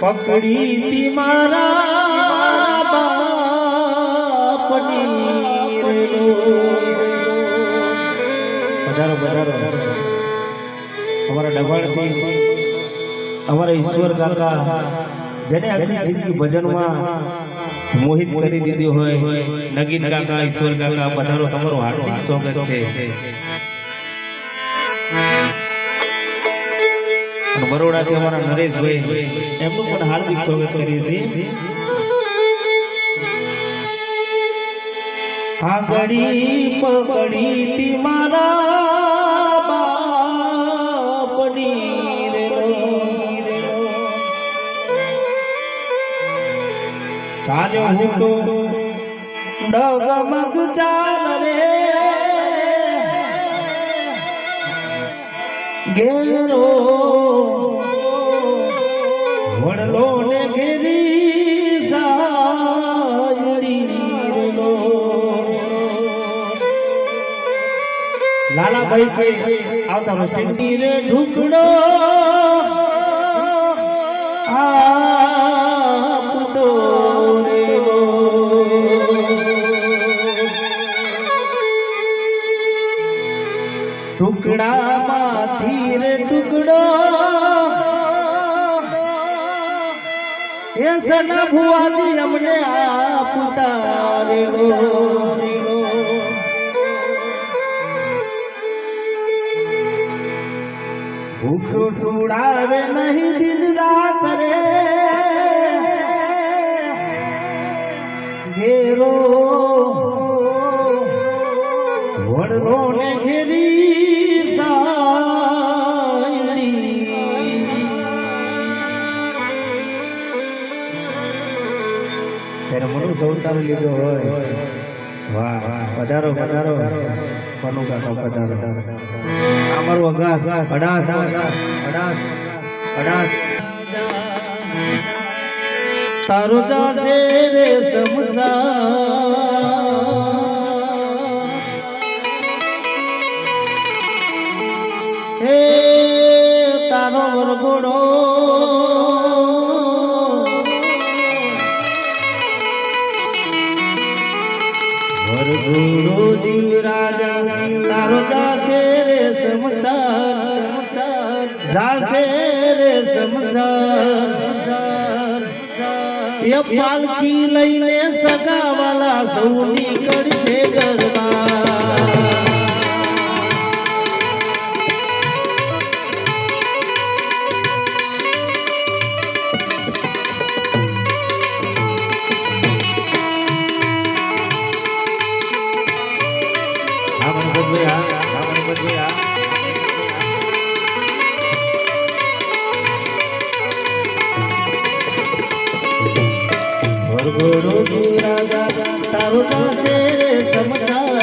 પકડી તી મારા બાપની. પધારો પધારો અમારા ડભાણથી અમારા ઈશ્વર કાકા જેને આખી જિંદગી ભજનમાં મોહિત કરી દીધી હોય નગીન કાકા ઈશ્વર કાકા પધારો તમારો હાર્દિક સ્વાગત છે. બરોડાથી અમારા નરેશભાઈ એમનું પણ હાર્દિક સ્વાગત કરીએ છીએ. આંગળી પકડી તી મારા સાજો હું તો ડગમગ ચાલ રે. ઘેરો. વડલો ને ઘેરી સાયડી રેલો. લાલાભાઈ આવતા રે ઢુકડો. એ સના ભુવાજી અમને આપતા રેલો ભૂખો સુડાવે નહીં દિલ રાત રે. ત્યારે મનુ સૌતારો લીધો હોય. વાહ વાહ, પધારો પધારો. પનુ કાકા, પધારો. અમારું અગાસ, અડાસ અડાસ અડાસ. તારો જાશે રે સમસા. તારો વરઘોડો જાશે રે સમસાર. એ પાલકી લઈને સગાવાલા સૌની કરશે ગરબા હા વરઘોડો જીવરાજા, તારો પાસે રે સમસાર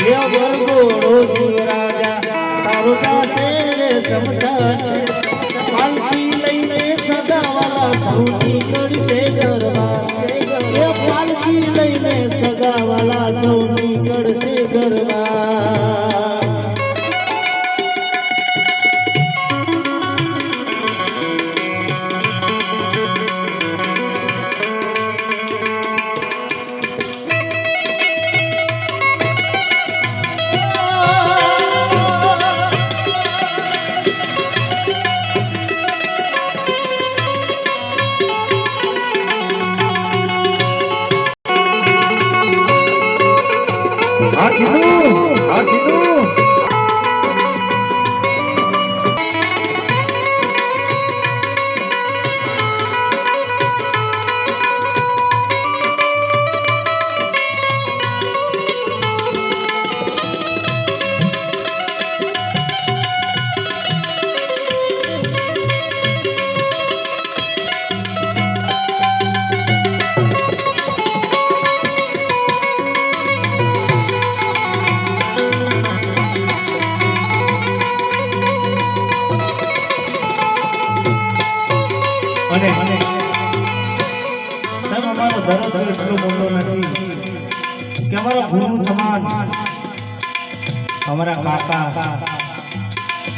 હે વરઘોડો જીવરાજા, તારો પાસે રે સમસાર પાલકી લઈને સગાવાલા સૌની કરશે ગરબા. હે પાલકી લઈને સગાવાલા સૌની કરશે આ અમારો ધર્મ એટલો મોટો નથી. કે અમારા ગુરુ સમાન. અમારા કાકા.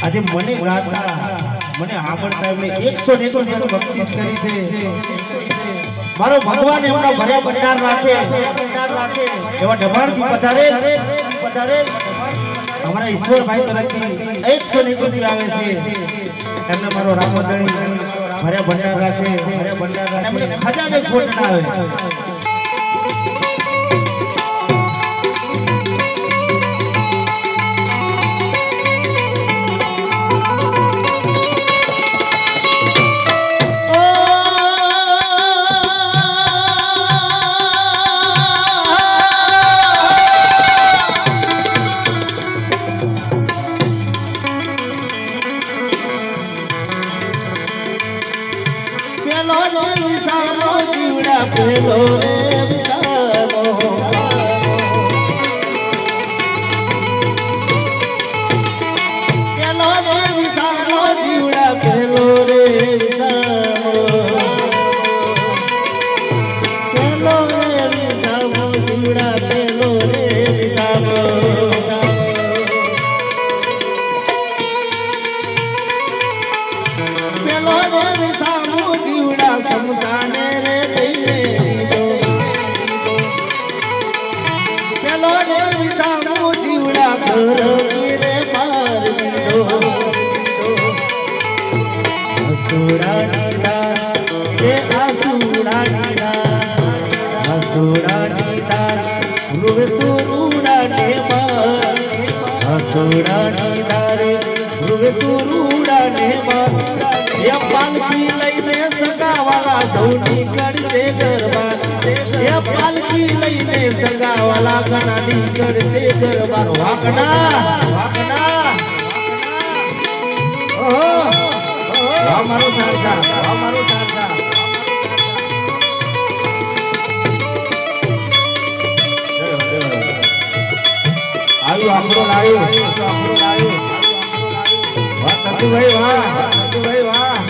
આજે મને ગાતા, મને આવડતા એમને એકસો ને એકસો ટકા બક્ષિસ કરી છે. મારો ભગવાન એમના ભર્યા ભંડાર રાખે. એવા ડભાણથી પધારે. પધારે અમારા ઈશ્વરભાઈ તરફથી એકસો ને એકસો આવે છે. એમને મારો રામદણી ભર્યા ભંડાર રાખે ભર્યા ભંડાર રાખે. ખજાને ખોટ ના આવે. પેલો રે વિસામો જીવડા પેલો રે વિસામો. પેલો રે વિસામો જીવડા પેલો રે વિસામો. પેલો રે વિસામો જીવડા પેલો રે વિસામો. પેલો અસુરા નીલા રે રૂવે સુરુડા ને માર એ પાલકી લઈને સગાવાલા સૌની કરશે ગરબા એ પાલકી લઈને સગાવાલા ગરબા સારસા મારો સારસા આવ્યું આપણો લાવ્યું વાહ સંતુભાઈ વાહ. સંતુભાઈ વાહ.